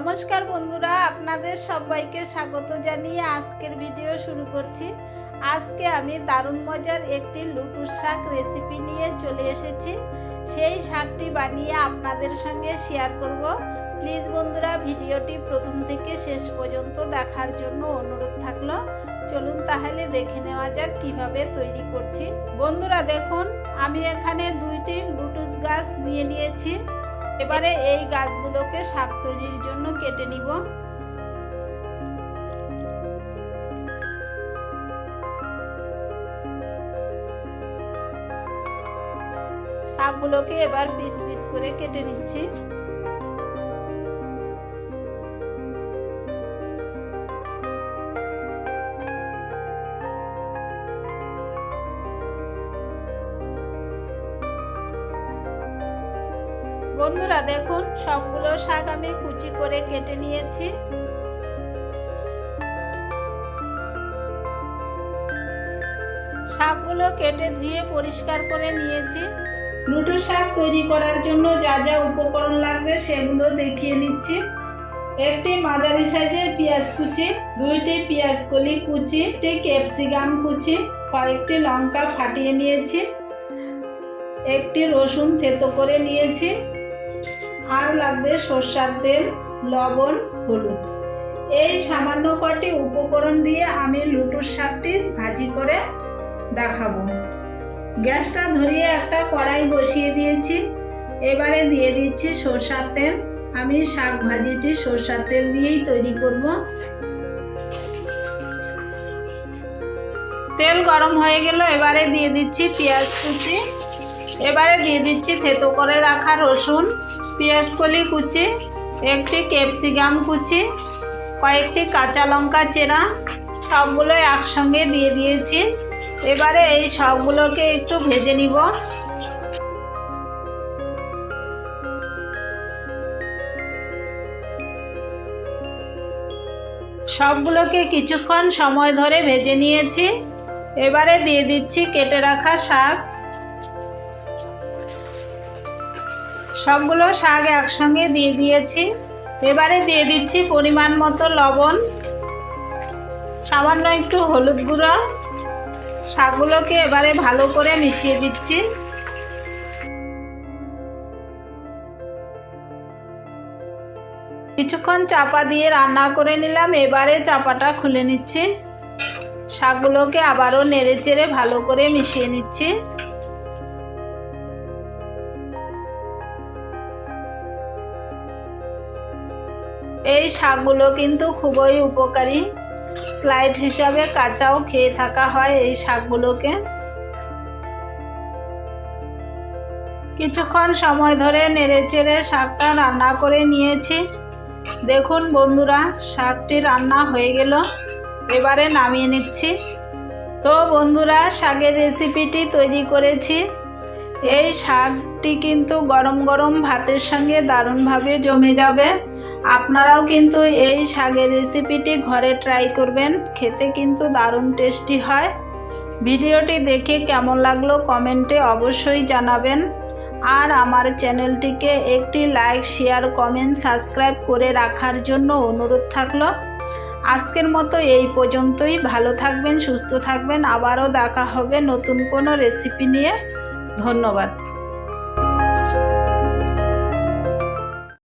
নমস্কার বন্ধুরা, আপনাদের সবাইকে স্বাগত জানিয়ে আজকের ভিডিও শুরু করছি। আজকে আমি দারুণ মজার একটি লুটুস শাক রেসিপি নিয়ে চলে এসেছি। সেই শাকটি বানিয়ে আপনাদের সঙ্গে শেয়ার করব। প্লিজ বন্ধুরা ভিডিওটি প্রথম থেকে শেষ পর্যন্ত দেখার জন্য অনুরোধ থাকল। চলুন তাহলে দেখে নেওয়া যাক কীভাবে তৈরি করছি। বন্ধুরা, দেখুন, আমি এখানে দুইটি লুটুস গাছ নিয়ে নিয়েছি। এবারে এই গাছগুলোকে শাক তৈরির জন্য কেটে নিব। শাকগুলোকে এবার পিস পিস করে কেটে নিচ্ছি। বন্ধুরা দেখুন, সবগুলো শাক আমি কুচি করে কেটে নিয়েছি। শাকগুলো কেটে ধুয়ে পরিষ্কার করে নিয়েছি। লুটো শাক তৈরি করার জন্য যা যা উপকরণ লাগবে সেগুলো দেখিয়ে নিচ্ছি। একটি মাঝারি সাইজের পেঁয়াজ কুচি, দুইটি পেঁয়াজ কলি কুচি, একটি ক্যাপসিকাম কুচি, কয়েকটি লঙ্কা ফাটিয়ে নিয়েছি। একটি রসুন থেতো করে নিয়েছি। আর লাগবে সর্ষার তেল, লবণ, হলুদ। এই সামান্য কটি উপকরণ দিয়ে আমি লুটুর শাকটি ভাজি করে দেখাবো। গ্যাসটা ধরিয়ে একটা কড়াই বসিয়ে দিয়েছি। এবারে দিয়ে দিচ্ছি সর্ষার তেল। আমি শাক ভাজিটি সর্ষার তেল দিয়েই তৈরি করব। তেল গরম হয়ে গেল, এবারে দিয়ে দিচ্ছি পেঁয়াজ কুচি। এবারে দিয়ে দিচ্ছি থেতো করে রাখা রসুন। পেঁয়াজ কলি কুচি, একটি ক্যাপসিকাম কুচি, কয়েকটি কাঁচা লঙ্কা চেরা, সবগুলো একসঙ্গে দিয়ে দিয়েছি। এবারে এই সবগুলোকে একটু ভেজে নিব। সবগুলোকে কিছুক্ষণ সময় ধরে ভেজে নিয়েছি। এবারে দিয়ে দিচ্ছি কেটে রাখা শাক। সবগুলো শাক একসঙ্গে দিয়ে দিয়েছি। এবারে দিয়ে দিচ্ছি পরিমাণ মতো লবণ, সামান্য একটু হলুদ গুঁড়ো। শাকগুলোকে এবারে ভালো করে মিশিয়ে দিচ্ছি। কিছুক্ষণ চাপা দিয়ে রান্না করে নিলাম, এবারে চাপাটা খুলে নিচ্ছি। শাকগুলোকে আবারও নেড়ে চেড়ে ভালো করে মিশিয়ে নিচ্ছি। এই শাকগুলো কিন্তু খুবই উপকারী। স্লাইড হিসাবে কাঁচাও খেয়ে থাকা হয় এই শাকগুলোকে। কিছুক্ষণ সময় ধরে নেড়েচেড়ে শাকটা রান্না করে নিয়েছি। দেখুন বন্ধুরা, শাকটি রান্না হয়ে গেল। এবারে নামিয়ে নিচ্ছি। তো বন্ধুরা, শাকের রেসিপিটি তৈরি করেছি। এই শাকটি কিন্তু গরম গরম ভাতের সঙ্গে দারুণভাবে জমে যাবে। আপনারাও কিন্তু এই শাকের রেসিপিটি ঘরে ট্রাই করবেন, খেতে কিন্তু দারুণ টেস্টি হয়। ভিডিওটি দেখে কেমন লাগল কমেন্টে অবশ্যই জানাবেন। আর আমার চ্যানেলটিকে একটি লাইক, শেয়ার, কমেন্ট, সাবস্ক্রাইব করে রাখার জন্য অনুরোধ থাকল। আজকের মতো এই পর্যন্তই। ভালো থাকবেন, সুস্থ থাকবেন। আবারও দেখা হবে নতুন কোনো রেসিপি নিয়ে। ধন্যবাদ।